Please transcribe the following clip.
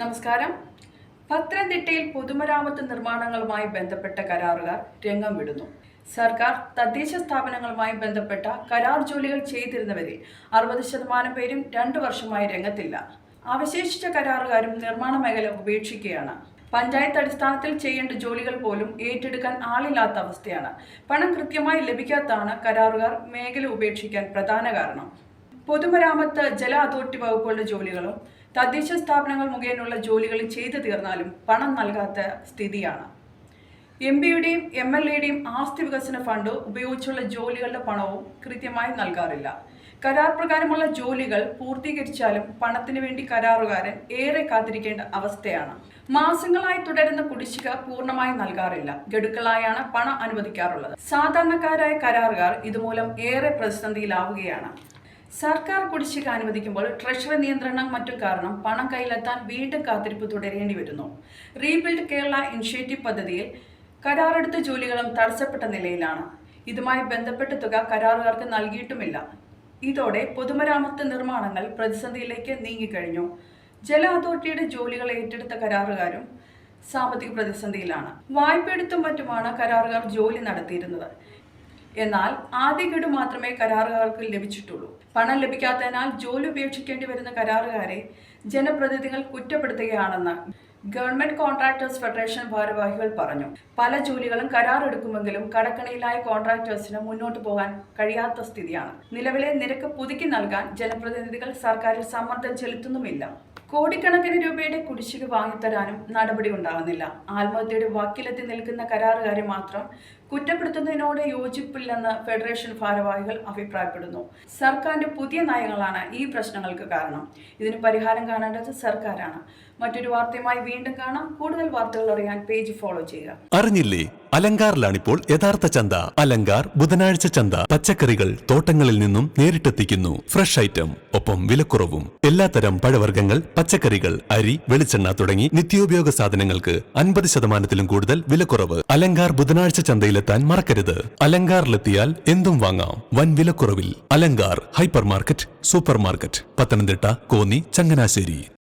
നമസ്കാരം. പത്തനംതിട്ടയിൽ പൊതുമരാമത്ത് നിർമ്മാണങ്ങളുമായി ബന്ധപ്പെട്ട കരാറുകാർ രംഗം വിടുന്നു. സർക്കാർ തദ്ദേശ സ്ഥാപനങ്ങളുമായി ബന്ധപ്പെട്ട കരാർ ജോലികൾ ചെയ്തിരുന്നവരിൽ അറുപത് ശതമാനം പേരും രണ്ടു വർഷമായി രംഗത്തില്ല. അവശേഷിച്ച കരാറുകാരും നിർമ്മാണ മേഖല ഉപേക്ഷിക്കുകയാണ്. പഞ്ചായത്ത് അടിസ്ഥാനത്തിൽ ചെയ്യേണ്ട ജോലികൾ പോലും ഏറ്റെടുക്കാൻ ആളില്ലാത്ത അവസ്ഥയാണ്. പണം കൃത്യമായി ലഭിക്കാത്താണ് കരാറുകാർ മേഖല ഉപേക്ഷിക്കാൻ പ്രധാന കാരണം. പൊതുമരാമത്ത് ജല അതോറിറ്റി വകുപ്പുകളുടെ ജോലികളും തദ്ദേശ സ്ഥാപനങ്ങൾ മുഖേനയുള്ള ജോലികൾ ചെയ്തു തീർന്നാലും പണം നൽകാത്ത സ്ഥിതിയാണ്. എം പിയുടെയും എം എൽ എയുടെയും ആസ്തി വികസന ഫണ്ട് ഉപയോഗിച്ചുള്ള ജോലികളുടെ പണവും കൃത്യമായി നൽകാറില്ല. കരാർ പ്രകാരമുള്ള ജോലികൾ പൂർത്തീകരിച്ചാലും പണത്തിന് വേണ്ടി കരാറുകാരൻ ഏറെ കാത്തിരിക്കേണ്ട അവസ്ഥയാണ്. മാസങ്ങളായി തുടരുന്ന കുടിശ്ശിക പൂർണമായി നൽകാറില്ല. ഗഡുക്കളായാണ് പണം അനുവദിക്കാറുള്ളത്. സാധാരണക്കാരായ കരാറുകാർ ഇതുമൂലം ഏറെ പ്രതിസന്ധിയിലാവുകയാണ്. സർക്കാർ കുടിശ്ശിക അനുവദിക്കുമ്പോൾ ട്രഷറി നിയന്ത്രണം മറ്റും കാരണം പണം കയ്യിലെത്താൻ വീണ്ടും കാത്തിരിപ്പ് തുടരേണ്ടി വരുന്നു. റീബിൽഡ് കേരള ഇനിഷ്യേറ്റീവ് പദ്ധതിയിൽ കരാറെടുത്ത ജോലികളും തടസ്സപ്പെട്ട നിലയിലാണ്. ഇതുമായി ബന്ധപ്പെട്ട തുക കരാറുകാർക്ക് നൽകിയിട്ടുമില്ല. ഇതോടെ പൊതുമരാമത്ത് നിർമ്മാണങ്ങൾ പ്രതിസന്ധിയിലേക്ക് നീങ്ങിക്കഴിഞ്ഞു. ജല അതോറിറ്റിയുടെ ജോലികൾ ഏറ്റെടുത്ത കരാറുകാരും സാമ്പത്തിക പ്രതിസന്ധിയിലാണ്. വായ്പയെടുത്തും മറ്റുമാണ് കരാറുകാർ ജോലി നടത്തിയിരുന്നത്. എന്നാൽ ആദ്യ ഗഡു മാത്രമേ കരാറുകാർക്ക് ലഭിച്ചിട്ടുള്ളൂ. പണം ലഭിക്കാത്തതിനാൽ ജോലി ഉപേക്ഷിക്കേണ്ടി വരുന്ന കരാറുകാരെ ജനപ്രതിനിധികൾ കുറ്റപ്പെടുത്തുകയാണെന്ന് ഗവൺമെന്റ് കോൺട്രാക്ടേഴ്സ് ഫെഡറേഷൻ ഭാരവാഹികൾ പറഞ്ഞു. പല ജോലികളും കരാർ എടുക്കുമെങ്കിലും കടക്കണിയിലായ കോൺട്രാക്ടേഴ്സിന് മുന്നോട്ട് പോകാൻ കഴിയാത്ത സ്ഥിതിയാണ്. നിലവിലെ നിരക്ക് പുതുക്കി നൽകാൻ ജനപ്രതിനിധികൾ സർക്കാരിൽ സമ്മർദ്ദം ചെലുത്തുന്നുമില്ല. കോടിക്കണക്കിന് രൂപയുടെ കുടിശ്ശിക വാങ്ങിത്തരാനും നടപടി ഉണ്ടാകുന്നില്ല. ആത്മഹത്യയുടെ വക്കിലെത്തി നിൽക്കുന്ന കരാറുകാരെ മാത്രം കുറ്റപ്പെടുത്തുന്നതിനോട് യോജിപ്പില്ലെന്ന് ഫെഡറേഷൻ ഭാരവാഹികൾ അഭിപ്രായപ്പെടുന്നു. സർക്കാരിന്റെ പുതിയ നയങ്ങളാണ് ഈ പ്രശ്നങ്ങൾക്ക് കാരണം. ഇതിന് പരിഹാരം കാണേണ്ടത് സർക്കാരാണ്. മറ്റൊരു വാർത്തയുമായി വീണ്ടും കാണാം. കൂടുതൽ വാർത്തകൾ അറിയാൻ പേജ് ഫോളോ ചെയ്യുക. അറിഞ്ഞില്ലേ? അലങ്കാറിലാണിപ്പോൾ യഥാർത്ഥ ചന്ത. അലങ്കാർ ബുധനാഴ്ച ചന്ത. പച്ചക്കറികൾ തോട്ടങ്ങളിൽ നിന്നും നേരിട്ടെത്തിക്കുന്നു. ഫ്രഷ് ഐറ്റം ഒപ്പം വിലക്കുറവും. എല്ലാത്തരം പഴവർഗങ്ങൾ പച്ചക്കറികൾ അരി വെളിച്ചെണ്ണ തുടങ്ങി നിത്യോപയോഗ സാധനങ്ങൾക്ക് അൻപത് ശതമാനത്തിലും കൂടുതൽ വിലക്കുറവ്. അലങ്കാർ ബുധനാഴ്ച ചന്തയിലെത്താൻ മറക്കരുത്. അലങ്കാറിലെത്തിയാൽ എന്തും വാങ്ങാം. വൻ വിലക്കുറവിൽ. Alankar hyper market super market Pathanamthitta Konni Changanassery.